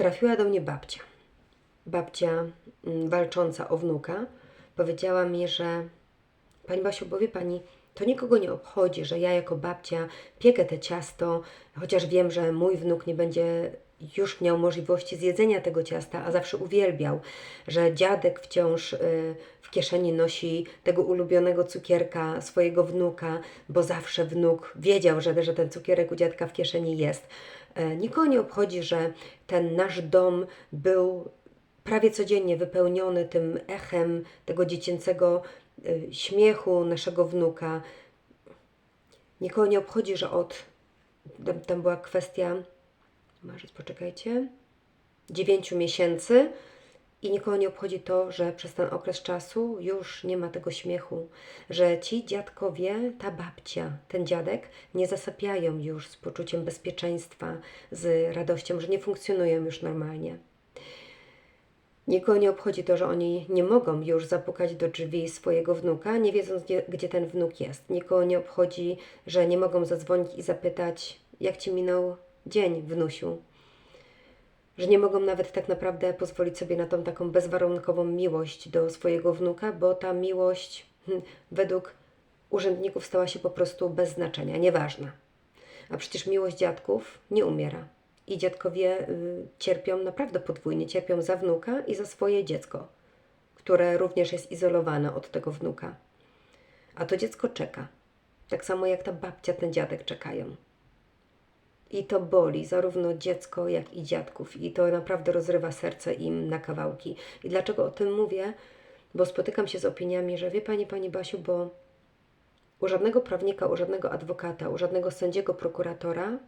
trafiła do mnie babcia. Babcia mm, walcząca o wnuka powiedziała mi, że Pani Basiu, bo wie Pani, to nikogo nie obchodzi, że ja jako babcia piekę te ciasto, chociaż wiem, że mój wnuk nie będzie już miał możliwości zjedzenia tego ciasta, a zawsze uwielbiał, że dziadek wciąż y, w kieszeni nosi tego ulubionego cukierka swojego wnuka, bo zawsze wnuk wiedział, że, że ten cukierek u dziadka w kieszeni jest. E, Nikogo nie obchodzi, że ten nasz dom był prawie codziennie wypełniony tym echem tego dziecięcego y, śmiechu naszego wnuka. Nikogo nie obchodzi, że od. Tam, tam była kwestia. Marzec, poczekajcie. dziewięciu miesięcy. I nikogo nie obchodzi to, że przez ten okres czasu już nie ma tego śmiechu, że ci dziadkowie, ta babcia, ten dziadek nie zasypiają już z poczuciem bezpieczeństwa, z radością, że nie funkcjonują już normalnie. Nikogo nie obchodzi to, że oni nie mogą już zapukać do drzwi swojego wnuka, nie wiedząc, gdzie, gdzie ten wnuk jest. Nikogo nie obchodzi, że nie mogą zadzwonić i zapytać, jak ci minął dzień, wnusiu. Że nie mogą nawet tak naprawdę pozwolić sobie na tą taką bezwarunkową miłość do swojego wnuka, bo ta miłość hm, według urzędników stała się po prostu bez znaczenia, nieważna. A przecież miłość dziadków nie umiera. I dziadkowie y, cierpią naprawdę podwójnie. Cierpią za wnuka i za swoje dziecko, które również jest izolowane od tego wnuka. A to dziecko czeka. Tak samo jak ta babcia, ten dziadek czekają. I to boli zarówno dziecko, jak i dziadków. I to naprawdę rozrywa serce im na kawałki. I dlaczego o tym mówię? Bo spotykam się z opiniami, że wie Pani, Pani Basiu, bo u żadnego prawnika, u żadnego adwokata, u żadnego sędziego, prokuratora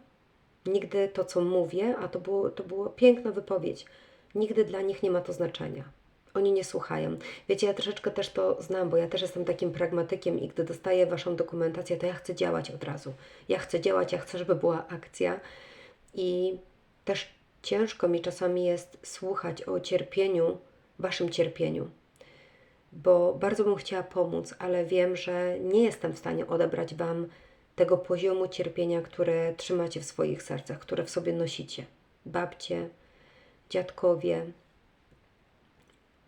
nigdy to, co mówię, a to było, to było piękna wypowiedź, nigdy dla nich nie ma to znaczenia. Oni nie słuchają. Wiecie, ja troszeczkę też to znam, bo ja też jestem takim pragmatykiem i gdy dostaję Waszą dokumentację, to ja chcę działać od razu. Ja chcę działać, ja chcę, żeby była akcja i też ciężko mi czasami jest słuchać o cierpieniu, Waszym cierpieniu, bo bardzo bym chciała pomóc, ale wiem, że nie jestem w stanie odebrać Wam tego poziomu cierpienia, które trzymacie w swoich sercach, które w sobie nosicie. Babcie, dziadkowie,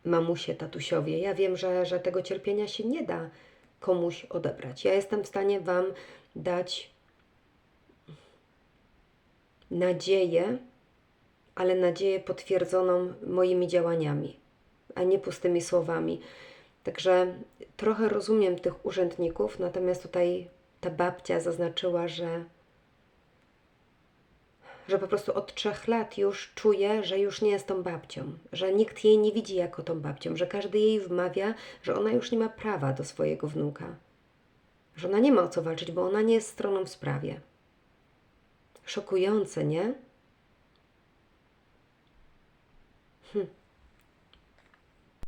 mamusie, tatusiowie. Ja wiem, że, że tego cierpienia się nie da komuś odebrać. Ja jestem w stanie Wam dać nadzieję, ale nadzieję potwierdzoną moimi działaniami, a nie pustymi słowami. Także trochę rozumiem tych urzędników, natomiast tutaj ta babcia zaznaczyła, że, że po prostu od trzech lat już czuje, że już nie jest tą babcią, że nikt jej nie widzi jako tą babcią, że każdy jej wmawia, że ona już nie ma prawa do swojego wnuka, że ona nie ma o co walczyć, bo ona nie jest stroną w sprawie. Szokujące, nie? Hm.